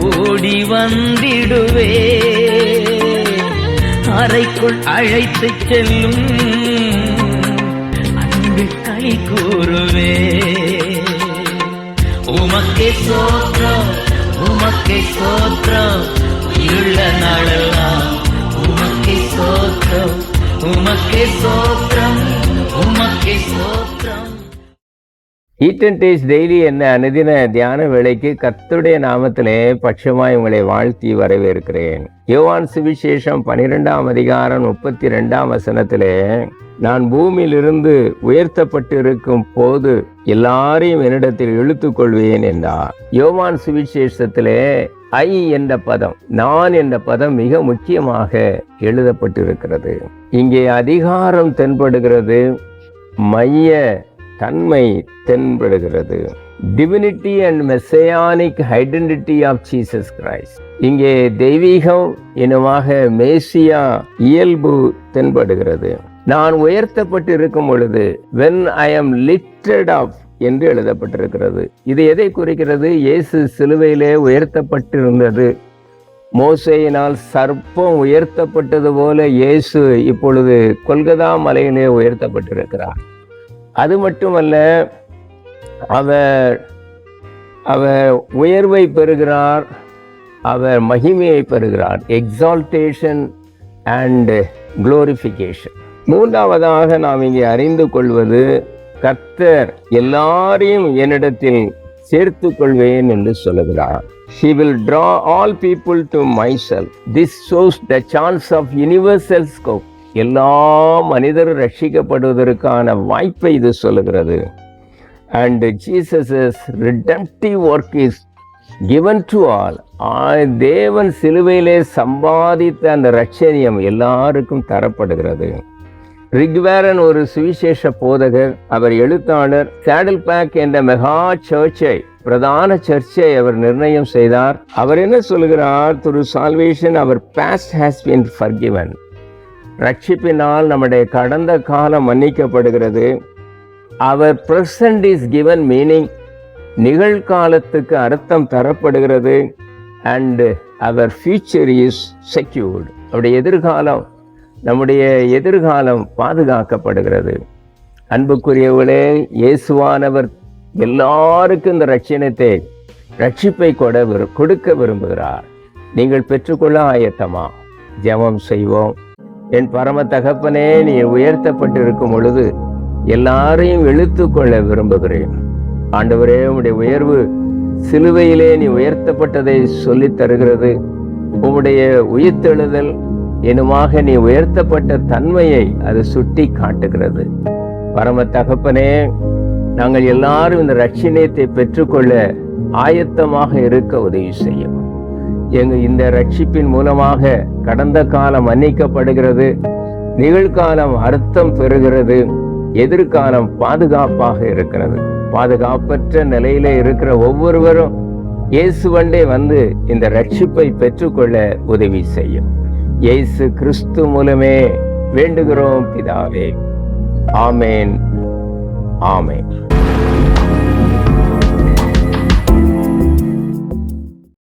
ஓடி வந்திடுவே. அறைக்குள் அழைத்து செல்லும் அன்பு களி கூறுவே. உமக்கே சோற்றம் உமக்கே சோற்றம் இருள நாளெல்லாம் உமக்கே சோற்றம் உமக்கே சோற்றம் ஈட்டன் அண்ட் டேஸ்ட் டெய்லி என்ன அனுதின தியான வேலைக்கு கத்துடைய நாமத்திலே பட்சமாய் உங்களை வாழ்த்தி வரவேற்கிறேன். யோவான் சுவிசேஷம் பனிரெண்டாம் அதிகாரம் முப்பத்தி ரெண்டாம் வசனத்திலே நான் பூமியிலிருந்து உயர்த்தப்பட்டிருக்கும் போது எல்லாரையும் என்னிடத்தில் இழுத்து கொள்வேன் என்றார். யோவான் சுவிசேஷத்திலே ஐ என்ற பதம் நான் என்ற பதம் மிக முக்கியமாக எழுதப்பட்டிருக்கிறது. இங்கே அதிகாரம் தென்படுகிறது மைய தன்மை தென்படுகிறது. Divinity and messianic identity of Jesus Christ இங்கே தெய்வீகம் இனமாக மேசியா இயல்பு தென்படுகிறது. நான் உயர்த்தப்பட்டு இருக்கும் பொழுது when I am lifted of என்று எழுதப்பட்டிருக்கிறது. இது எதை குறிக்கிறது? இயேசு சிலுவையிலே உயர்த்தப்பட்டிருந்தது. மோசையினால் சர்ப்பம் உயர்த்தப்பட்டது போல இயேசு இப்பொழுது கொல்கதா மலையிலே உயர்த்தப்பட்டிருக்கிறார். அது மட்டுமல்ல அவர் அவர் உயர்வை பெறுகிறார் அவர் மகிமையை பெறுகிறார். எக்ஸால்டேஷன் அண்டு குளோரிஃபிகேஷன் மூன்றாவதாக நாம் இங்கே அறிந்து கொள்வது கர்த்தர் எல்லாரையும் என்னிடத்தில் சேர்த்து கொள்வேன் என்று சொல்லுகிறார். He will draw all people to myself. This shows the chance of universal scope எல்லா மனிதர் ரட்சிக்கப்படுவதற்கான வாய்ப்பை இது சொல்லுகிறது. And Jesus redemptive work is given to all தேவன் சிலுவையிலே சம்பாதித்த அந்த ரட்சணியம் எல்லாருக்கும் தரப்படுகிறது. ரிக்வேரன் ஒரு சுவிசேஷ போதகர் அவர் எழுத்தாளர். சேடல் பேக் என்ற மெகா சர்ச்சை பிரதான சர்ச்சை அவர் நிர்ணயம் செய்தார். அவர் என்ன சொல்கிறார் through salvation our past has been forgiven ரட்சிப்பினால் நம்முடைய கடந்த காலம் மன்னிக்கப்படுகிறது. Our present is given meaning நிகழ்காலத்துக்கு அர்த்தம் தரப்படுகிறது. And our future is secured அவருடைய எதிர்காலம் நம்முடைய எதிர்காலம் பாதுகாக்கப்படுகிறது. அன்புக்குரியவர்களே இயேசுவானவர் எல்லாருக்கும் இந்த ரட்சணத்தை ரட்சிப்பை கொட விரு கொடுக்க விரும்புகிறார். நீங்கள் பெற்றுக்கொள்ள ஆயத்தமா? ஜெபம் செய்வோம். என் பரம தகப்பனே நீ உயர்த்தப்பட்டிருக்கும் பொழுது எல்லாரையும் இழுத்துக்கொள்ள விரும்புகிறேன். ஆண்டவரே உம்முடைய உயர்வு சிலுவையிலே நீ உயர்த்தப்பட்டதை சொல்லித் தருகிறது. உம்முடைய உயிர்த்தெழுதல் எனுமாக நீ உயர்த்தப்பட்ட தன்மையை அது சுட்டி காட்டுகிறது. பரம தகப்பனே நாங்கள் எல்லாரும் இந்த ரட்சிணியத்தை பெற்றுக்கொள்ள ஆயத்தமாக இருக்க உதவி செய்யும். எங்க இந்த ரட்சிப்பின் மூலமாக கடந்த காலம் மன்னிக்கப்படுகிறது. நிகழ்காலம் அர்த்தம் பெறுகிறது. எதிர்காலம் பாதுகாப்பாக இருக்கிறது. பாதுகாப்பற்ற நிலையில இருக்கிற ஒவ்வொருவரும் இயேசுவண்டே வந்து இந்த ரட்சிப்பை பெற்றுக்கொள்ள உதவி செய்யும். இயேசு கிறிஸ்து மூலமே வேண்டுகிறோம் பிதாவே. ஆமேன். ஆமேன்.